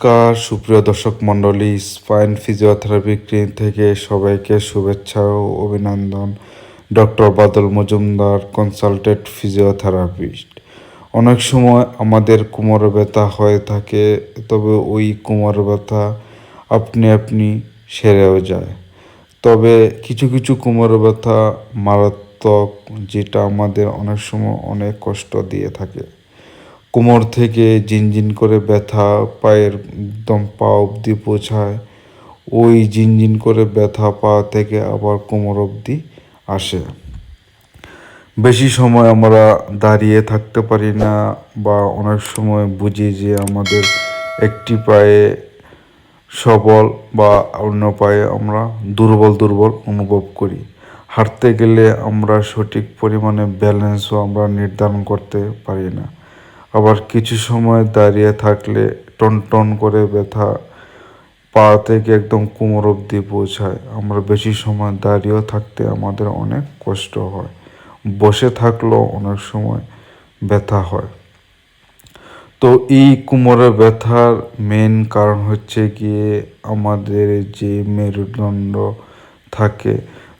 নমস্কার, সুপ্রিয় দর্শক মণ্ডলী, স্পাইন ফিজিওথেরাপি ক্লিনিক থেকে সবাইকে শুভেচ্ছা ও অভিনন্দন। Doctor Badal Majumdar consultant physiotherapist. অনেক সময় আমাদের কোমর ব্যথা হয়ে থাকে, তবে ওই কোমর ব্যথা আপনি আপনি সেরেও যায়। তবে কিছু কিছু কোমর ব্যথা মারাত্মক, যেটা আমাদের অনেক সময় অনেক কষ্ট দিয়ে থাকে। কোমর থেকে জিনজিন করে ব্যথা, পায়ের একদম পা অবধি পৌঁছায় ওই জিনজিন করে ব্যথা পা থেকে আবার কোমর অবধি আসে। বেশি সময় আমরা দাঁড়িয়ে থাকতে পারি না বা অনেক সময় বুঝি যে আমাদের একটি পায়ে সবল বা অন্য পায়ে আমরা দুর্বল দুর্বল অনুভব করি। হাঁটতে গেলে আমরা সঠিক পরিমাণে ব্যালেন্সও আমরা নির্ধারণ করতে পারি না। আবার কিছু সময় দাঁড়িয়ে থাকলে টন টন করে ব্যথা পা থেকে একদম কোমর অবধি পৌঁছায়। আমরা বেশি সময় দাঁড়িয়েও থাকতে আমাদের অনেক কষ্ট হয়। বসে থাকলেও অনেক সময় ব্যথা হয়। তো এই কোমরের ব্যথার মেন কারণ হচ্ছে গিয়ে আমাদের যে মেরুদণ্ড থাকে,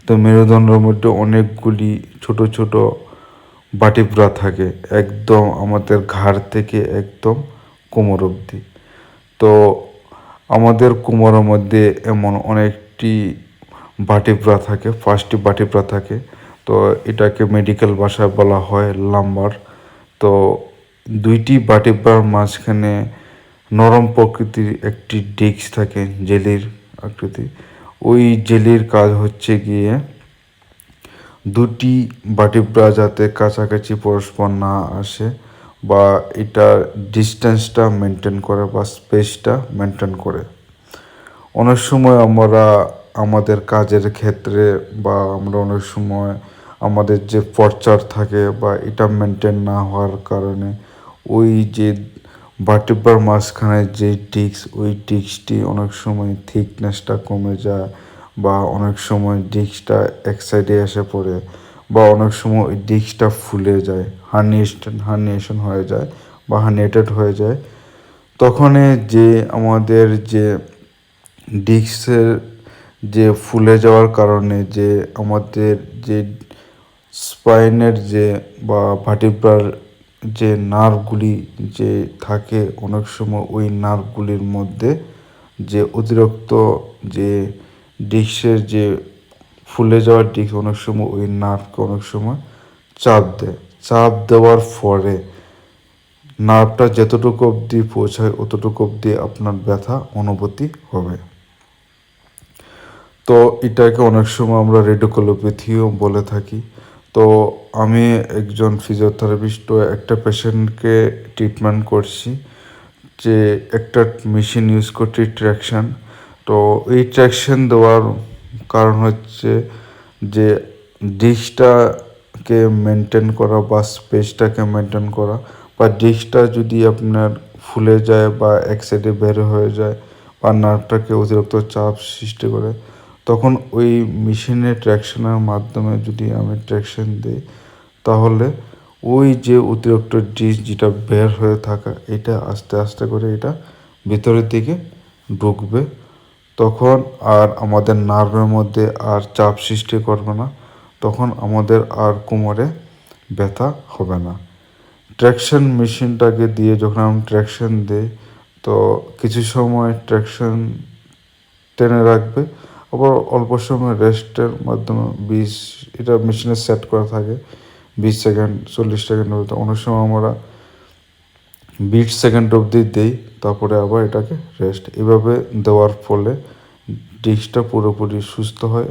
তো মেরুদণ্ডের মধ্যে অনেকগুলি ছোট ছোট বাটিপ্রা থাকে, একদম আমাদের ঘাড় থেকে একদম কোমর অবধি। তো আমাদের কোমরের মধ্যে এমন অনেকটি বাটিপ্রা থাকে, পাঁচটি বাটিপ্রা থাকে। তো এটাকে মেডিকেল ভাষায় বলা হয় লাম্বার তো দুইটি বাটিপ্রার মাঝখানে নরম প্রকৃতির একটি ডিস্ক থাকে, জেলির আকৃতি। ওই জেলির কাজ হচ্ছে গিয়ে দুটি বাটিপ্রা যাতে কাছাকাছি পরস্পর না আসে বা এটা ডিস্টেন্সটা মেনটেন করে বা স্পেসটা মেনটেন করে। অনেক সময় আমরা আমাদের কাজের ক্ষেত্রে বা আমরা অনেক সময় আমাদের যে পর্চার থাকে বা এটা মেনটেন না হওয়ার কারণে ওই যে বাটিপ্রার মাঝখানে যে ডিস্ক ওই ডিস্কটি অনেক সময় থিকনেসটা কমে যায় বা অনেক সময় ডিস্কটা এক সাইডে এসে পড়ে বা অনেক সময় ওই ডিস্কটা ফুলে যায় হার্নিয়েশন হার্নিয়েশন হয়ে যায় বা হার্নিয়েটেড হয়ে যায়, তখনই যে আমাদের যে ডিস্কের যে ফুলে যাওয়ার কারণে যে আমাদের যে স্পাইনের যে বা ভাটিব্রার যে নার্ভগুলি যে থাকে, অনেক সময় ওই নার্ভগুলির মধ্যে যে অতিরিক্ত যে ডিস্কের যে ফুলে যাওয়ার দিক অনেক সময় ওই নার্ভকে অনেক সময় চাপ দেয়। চাপ দেওয়ার পরে নার্ভটা যতটুকু অবধি পৌঁছায়, অতটুকু অবধি আপনার ব্যথা অনুভূতি হবে। তো এটাকে অনেক সময় আমরা রেডিওকোলোপ্যাথিও বলে থাকি। তো আমি একজন ফিজিওথেরাপিস্ট একটা পেশেন্টকে ট্রিটমেন্ট করছি যে একটা মেশিন ইউজ করছি ট্র্যাকশন তো এই ট্র্যাকশন দেওয়ার কারণ হচ্ছে যে ডিস্কটাকে মেনটেন করা বা স্পেসটাকে মেনটেন করা বা ডিস্কটা যদি আপনার ফুলে যায় বা এক সাইডে বের হয়ে যায় বা নার্ভটাকে অতিরিক্ত চাপ সৃষ্টি করে, তখন ওই মেশিনের ট্র্যাকশনের মাধ্যমে যদি আমি ট্র্যাকশন দিই, তাহলে ওই যে অতিরিক্ত ডিস যেটা বের হয়ে থাকা, এটা আস্তে আস্তে করে এটা ভিতরের দিকে ঢুকবে। তখন আর আমাদের নার্ভের মধ্যে আর চাপ সৃষ্টি করবে না। তখন আমাদের আর কোমরে ব্যথা হবে না। ট্র্যাকশন মেশিনটাকে দিয়ে যখন আমি ট্র্যাকশন দিই, তো কিছু সময় ট্র্যাকশন টেনে রাখবে, আবার অল্প সময় রেস্টের মাধ্যমে বিশ, এটা মেশিনে সেট করা থাকে, বিশ সেকেন্ড, চল্লিশ সেকেন্ড অনেক সময় আমরা বিশ সেকেন্ড অবধি দিই, তারপরে আবার এটাকে রেস্ট এভাবে দেওয়ার ফলে ডিস্কটা পুরোপুরি সুস্থ হয়।